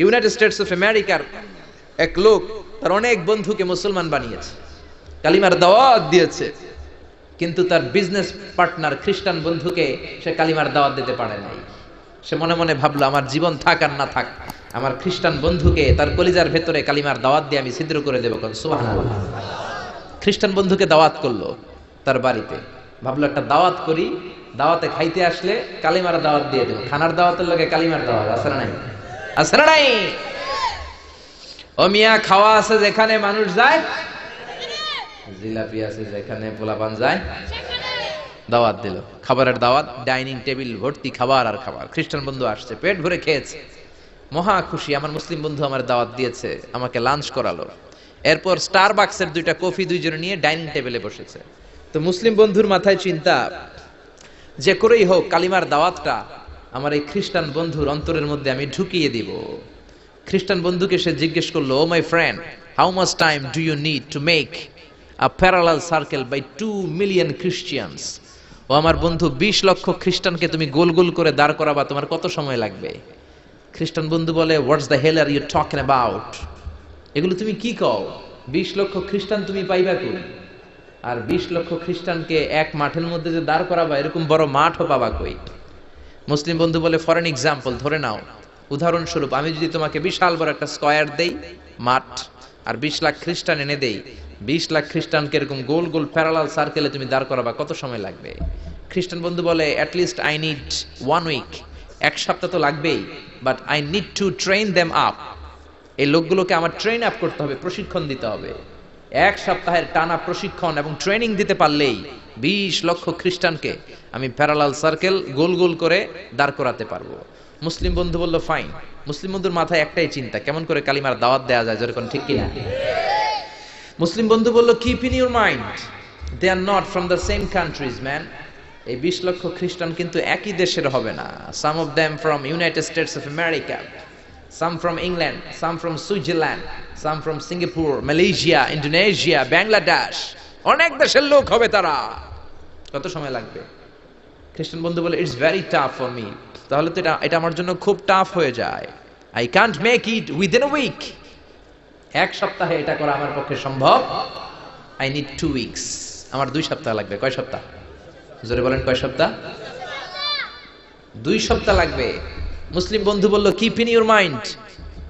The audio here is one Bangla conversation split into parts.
ইউনাইটেড স্টেটস অফ আমেরিকার এক লোক তার অনেক বন্ধুকে মুসলমান বানিয়েছে। কালিমার দাওয়াত দিয়েছে। কিন্তু তার বিজনেস পার্টনার খ্রিস্টান বন্ধুকে সে কালিমার দাওয়াত দিতে পারে নাই। সে মনে মনে ভাবলো, আমার জীবন থাক আর না থাক, আমার খ্রিস্টান বন্ধুকে তার কলিজার ভেতরে কালিমার দাওয়াত দিয়ে আমি ছিদ্র করে দেবো খ্রিস্টান বন্ধুকে দাওয়াত করল তার বাড়িতে। ভাবলো, একটা দাওয়াত করি, দাওয়াতে খাইতে আসলে কালিমার দাওয়াত দিয়ে দেবো। খানার দাওয়াতের লোকে কালিমার দাওয়াত, আছে নাই? আছে না নাই? ও মিয়া, খাওয়া আছে যেখানে মানুষ যায়, জিলাপি আছে যেখানে পোলাপান যায়, দাওয়াত দিল। খাবারের দাওয়াত, ডাইনিং টেবিল, ভর্তি খাবার আর খাবার। খ্রিস্টান বন্ধু আসছে, পেট ভরে খেয়েছে। মহা খুশি, আমার মুসলিম বন্ধু আমার দাওয়াত দিয়েছে, আমাকে লাঞ্চ করালো। এরপর স্টার বাক্সের দুইটা কফি দুইজনে নিয়ে ডাইনিং টেবিলে বসেছে। তো মুসলিম বন্ধুর মাথায় চিন্তা, যে করেই হোক, কালিমার দাওয়াতটা আমার এই খ্রিস্টান বন্ধুর অন্তরের মধ্যে আমি ঢুকিয়ে দিব। খ্রিস্টান বন্ধুকে সে জিজ্ঞেস করল ও my friend how much time do you need to make a parallel circle by two million Christians ও আমার বন্ধু, বিশ লক্ষ খ্রিস্টানকে তুমি গোল গোল করে দাঁড় করাবা, তোমার কত সময় লাগবে? খ্রিস্টান বন্ধু বলে what's the hell are you talking about এগুলো তুমি কি কও? বিশ লক্ষ খ্রিস্টান তুমি পাইবা কই? আর বিশ লক্ষ খ্রিস্টানকে এক মাঠের মধ্যে যে দাঁড় করাবা, এরকম বড় মাঠও পাবা কই? মুসলিম বন্ধু বলে ফরেন এক্সাম্পল ধরে নাও। উদাহরণস্বরূপ, আমি যদি তোমাকে বিশাল বড় একটা স্কয়ার দেই, মাঠ, আর বিশ লাখ খ্রিস্টান এনে দেই, বিশ লাখ খ্রিস্টানকে এরকম গোল গোল প্যারালাল সার্কেলে তুমি দাঁড় করাবা, কত সময় লাগবে? খ্রিস্টান বন্ধু বলে at least I need one week এক সপ্তাহ তো লাগবেই but I need to train them up এই লোকগুলোকে আমার ট্রেন আপ করতে হবে, প্রশিক্ষণ দিতে হবে। এক সপ্তাহের টানা প্রশিক্ষণ এবং ট্রেনিং দিতে পারলেই বিশ লক্ষ খ্রিস্টানকে আমি প্যারালাল সার্কেল গোল গোল করে দাঁড় করাতে পারব। মুসলিম বন্ধু বলল ফাইন মুসলিম বন্ধুর মাথায় একটাই চিন্তা কেমন করে কালিমার দাওয়াত দেওয়া যায় যেরকম ঠিক কিনা? মুসলিম বন্ধু বলল keep in your mind they are not from the same countries man এই বিশ লক্ষ খ্রিস্টান কিন্তু একই দেশের হবে না। Some of them from United States of America some from England some from Switzerland, some from Singapore, Malaysia, Indonesia, Bangladesh. অনেক দেশের লোক হবে তারা। কত সময় লাগবে? খ্রিস্টান বন্ধু বলে it's very tough for me তাহলে তো এটা এটা আমার জন্য খুব টাফ হয়ে যায়। I can't make it within week এক সপ্তাহে এটা করা আমার পক্ষে সম্ভব। আই নিড টু উইকস আমার দুই সপ্তাহ লাগবে। কয় সপ্তাহ? জোরে বলেন, কয় সপ্তাহ? দুই সপ্তাহ লাগবে। মুসলিম বন্ধু বলল কিপ ইন ইউর মাইন্ড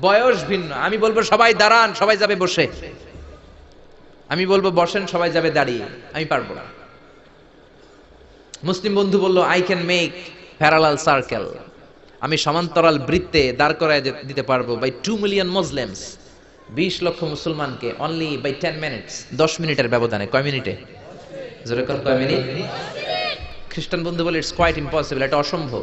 বয়স ভিন্ন। আমি বলব সবাই দাঁড়ান, সবাই যাবে বসে। আমি বলব বসেন, সবাই যাবে দাঁড়িয়ে। আমি পারব না। মুসলিম বন্ধু বলল I can make parallel circle আমি সমান্তরাল বৃত্তে দাঁড় করায় দিতে পারব বাই টু মিলিয়ন মুসলিমস বিশ লক্ষ মুসলমানকে অনলি বাই টেন মিনিটস দশ মিনিটের ব্যবধানে। কয় মিনিটে? যেরকম কয় মিনিট? খ্রিস্টান বন্ধু বলে ইটস কোয়াইট ইম্পসিবল এটা অসম্ভব।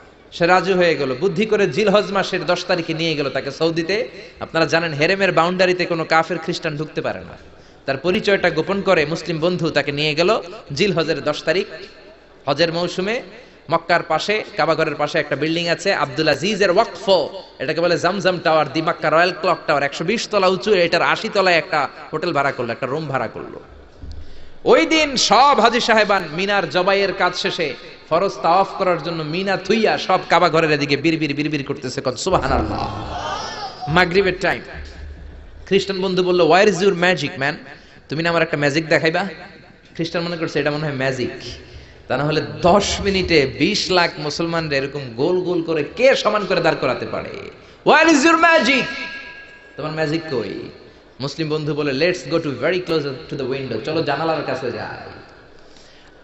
সে রাজু হয়ে গেল। বুদ্ধি করে জিল জিলহজ মাসের দশ তারিখে নিয়ে গেল তাকে সৌদিতে। আপনারা জানেন হেরেমের বাউন্ডারিতে কোনো কাফের খ্রিস্টান ঢুকতে পারে না। তার পরিচয়টা গোপন করে মুসলিম বন্ধু তাকে নিয়ে গেল জিল হজের দশ তারিখ হজের মৌসুমে। মক্কার পাশে কাবাগরের পাশে একটা বিল্ডিং আছে, আব্দুল আজিজের ওয়াকফ। এটাকে বলে Zamzam tower the Mecca royal clock tower. একশো বিশ তলা উঁচু, এটার আশি তলায় একটা হোটেল ভাড়া করল, একটা রুম ভাড়া করল। ওই দিন সব হাজি সাহেবান মিনার জবাইয়ের কাজ শেষে ফরজ তাওয়াফ করার জন্য মিনা থুইয়া সব কাবা ঘরের এদিকে বিড়বিড় বিড়বিড় করতেছে কত সুবহানাল্লাহ। মাগরিবের টাইম খ্রিস্টান বন্ধু বলল where is your magic man তুমি না আমার একটা ম্যাজিক দেখাইবা? খ্রিস্টান মনে করছে, এটা মনে হয় ম্যাজিক তা না হলে দশ মিনিটে বিশ লাখ মুসলমানরা এরকম গোল গোল করে কে সমান করে দাঁড় করাতে পারে? ওয়ার ইজ ইউর ম্যাজিক তোমার ম্যাজিক কই? মুসলিম বন্ধু বলে let's go to very close to the window চলো জানালার কাছে যাই।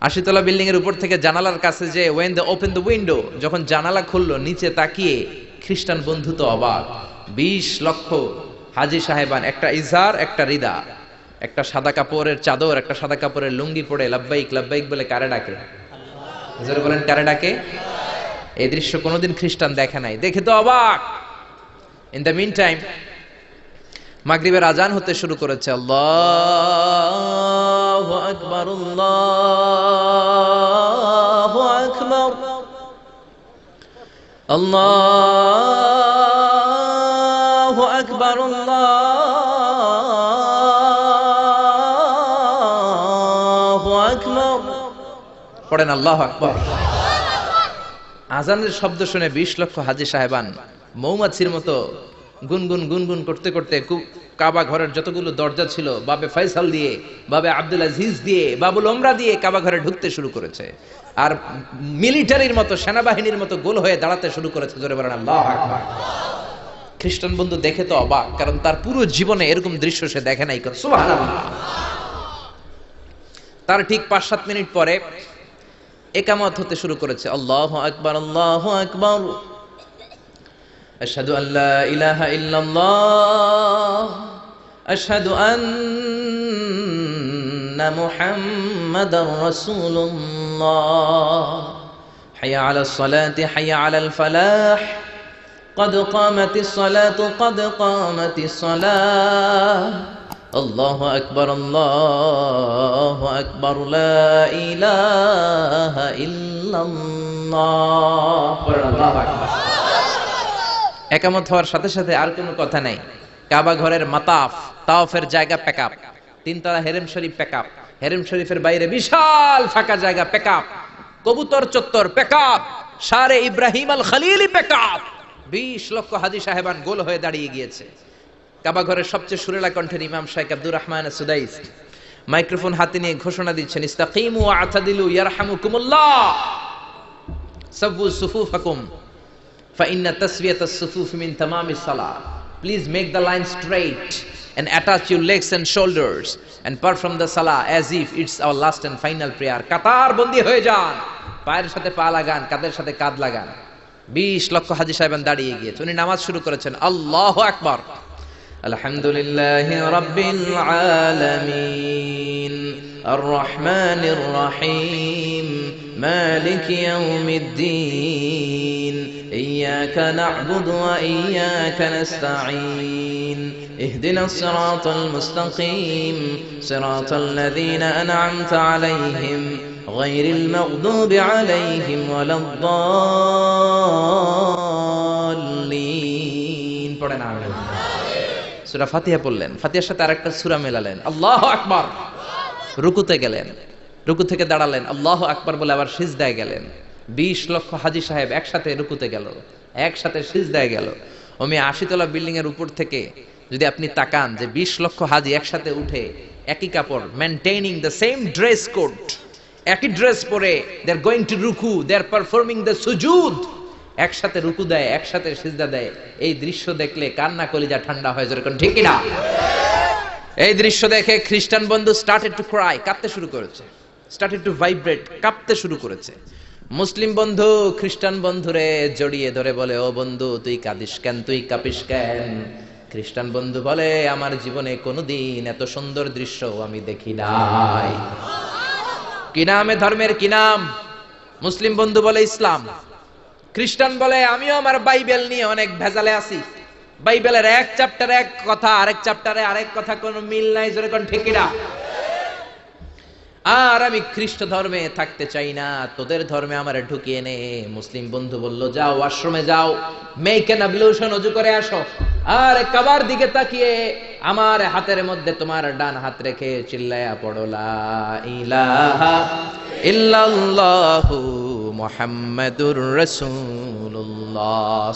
আশিতলা বিল্ডিং এর উপর থেকে জানালার কাছে যে when the open the window যখন জানালা খুললো, নিচে তাকিয়ে খ্রিস্টান বন্ধু তো অবাক। বিশ লক্ষ হাজি সাহেবান, একটা ইজার একটা রিদা। একটা সাদা কাপড়ের চাদর, একটা সাদা কাপড়ের লুঙ্গি পরে লাব্বাইক লাব্বাইক বলে, কারে ডাকে? বলেন, কারে ডাকে? এই দৃশ্য কোনোদিন খ্রিস্টান দেখে নাই। দেখে তো অবাক। ইন দ্য মিন টাইম মাগরিবের আজান হতে শুরু করেছে। আল্লাহু আকবার আল্লাহু আকবার। আল্লাহু আকবার আল্লাহু আকবার। পড়েন আল্লাহু আকবার। আজানের শব্দ শুনে বিশ লক্ষ হাজি সাহেবান মৌমাছির মতো গুনগুন গুনগুন করতে করতে কাবা ঘরের যতগুলো দরজা ছিল, বাবে ফয়সাল দিয়ে, বাবে আব্দুল আজিজ দিয়ে, বাবুল ওমরা দিয়ে কাবা ঘরে ঢুকতে শুরু করেছে। আর মিলিটারির মতো, সেনাবাহিনীর মতো গোল হয়ে দাঁড়াতে শুরু করেছে, জোরে বলেন খ্রিস্টান বন্ধু দেখে তো অবাক, কারণ তার পুরো জীবনে এরকম দৃশ্য সে দেখে নাই তার ঠিক পাঁচ সাত মিনিট পরে একামত হতে শুরু করেছে। আল্লাহ আকবার আল্লাহ আকবার। أشهد أن لا إله إلا الله. أشهد أن محمد رسول الله. حي على الصلاة حي على الفلاح. قد قامت الصلاة قد قامت الصلاة. الله أكبر الله أكبر. لا إله إلا الله. الله أكبر. একামত হওয়ার সাথে সাথে আর কোনো কথা নাই। কাবা ঘরের মাতাফ, তাওফের জায়গা প্যাকআপ। তিনতলা হেরেম শরীফ প্যাকআপ। হেরেম শরীফের বাইরে বিশাল ফাঁকা জায়গা প্যাকআপ। কবুতর চত্বর প্যাকআপ। সারে ইব্রাহিম আল খলিলি প্যাকআপ। বিশ লক্ষ হাজি সাহেবান গোল হয়ে দাঁড়িয়ে গিয়েছে। কাবা ঘরের সবচেয়ে সুরেলা কণ্ঠের ইমাম Sheikh Abdur Rahman Sudais. Microphone হাতে নিয়ে ঘোষণা দিচ্ছেন, ইস্তাকিমু আতাদিলু ইয়ারহামুকুমুল্লাহ। সাব্বু সুফুফাকুম। فإن تسوية الصفوف من تمام الصلاة Please make the line straight and attach your legs and shoulders and perform the salah as if it's our last and final prayer. কাতার বন্দী হয়ে যান পায়ের সাথে পা লাগান কাদের সাথে কাঁধ লাগান বিশ লক্ষ হাজি সাহেবান দাঁড়িয়ে গিয়েছে উনি নামাজ শুরু করেছেন আল্লাহ আকবার আলহামদুলিল্লাহ রাব্বিল আলামিন الرحمن الرحيم مالك يوم الدين إياك نعبد وإياك نستعين اهدنا الصراط المستقيم صراط الذين أنعمت عليهم غير المغضوب عليهم ولا الضالين পড়েন আমিন সূরা ফাতিহা পড়লেন ফাতিহার সাথে আরেকটা সূরা মেলালেন আল্লাহু আকবার রুকুতে গেলেন। রুকু থেকে দাঁড়ালেন। আল্লাহ আকবর বলে আবার সিজদায় গেলেন। বিশ লক্ষ হাজি সাহেব একসাথে রুকুতে গেল। একসাথে সিজদায় গেল। ওমি আশিতলা বিল্ডিং এর উপর থেকে যদি আপনি তাকান যে বিশ লক্ষ হাজি একসাথে উঠে, একই কাপড় maintaining the same dress code একই ড্রেস পরে দে আর গোয়িং টু রুকু দে আর পারফর্মিং দ্য সুজুদ একসাথে রুকু দেয়, একসাথে সিজদা দেয়। এই দৃশ্য দেখলে কান্না কলিজা ঠান্ডা হয় যেরকম ঠিক না এই দৃশ্য দেখে খ্রিস্টান বন্ধু স্টার্টেড টু ক্রাই কাঁদতে শুরু করেছে। স্টার্টেড টু ভাইব্রেট কাঁপতে শুরু করেছে। মুসলিম বন্ধু, খ্রিস্টান বন্ধুরে জড়িয়ে ধরে বলে, ও বন্ধু, তুই কাঁদিস কেন? তুই কাঁপিস কেন? খ্রিস্টান বন্ধু বলে, আমার জীবনে কোনোদিন এত সুন্দর দৃশ্য আমি দেখি নাই। কি নামে ধর্মের? কি নাম? মুসলিম বন্ধু বলে, ইসলাম। খ্রিস্টান বলে, আমিও আমার বাইবেল নিয়ে অনেক ভেজালে আছি। বাইবেলের এক চ্যাপ্টারে এক কথা, আরেক চ্যাপ্টারে আরেক কথা, কোনো মিল নাই, জোরে কোন ঠিক না আর আমি খ্রিস্ট ধর্মে থাকতে চাই না, তোদের ধর্মে আমার ঢুকিয়ে নে। মুসলিম বন্ধু বলল, যাও, আশ্রমে যাও মেয়েকে নাবলিউশন অজু করে আসো। আর কাবার দিকে তাকিয়ে আমার হাতের মধ্যে তোমার ডান হাত রেখে চিল্লায়া পড়লা ইলাহা ইল্লাল্লাহু মুহাম্মাদুর রাসূলুল্লাহ।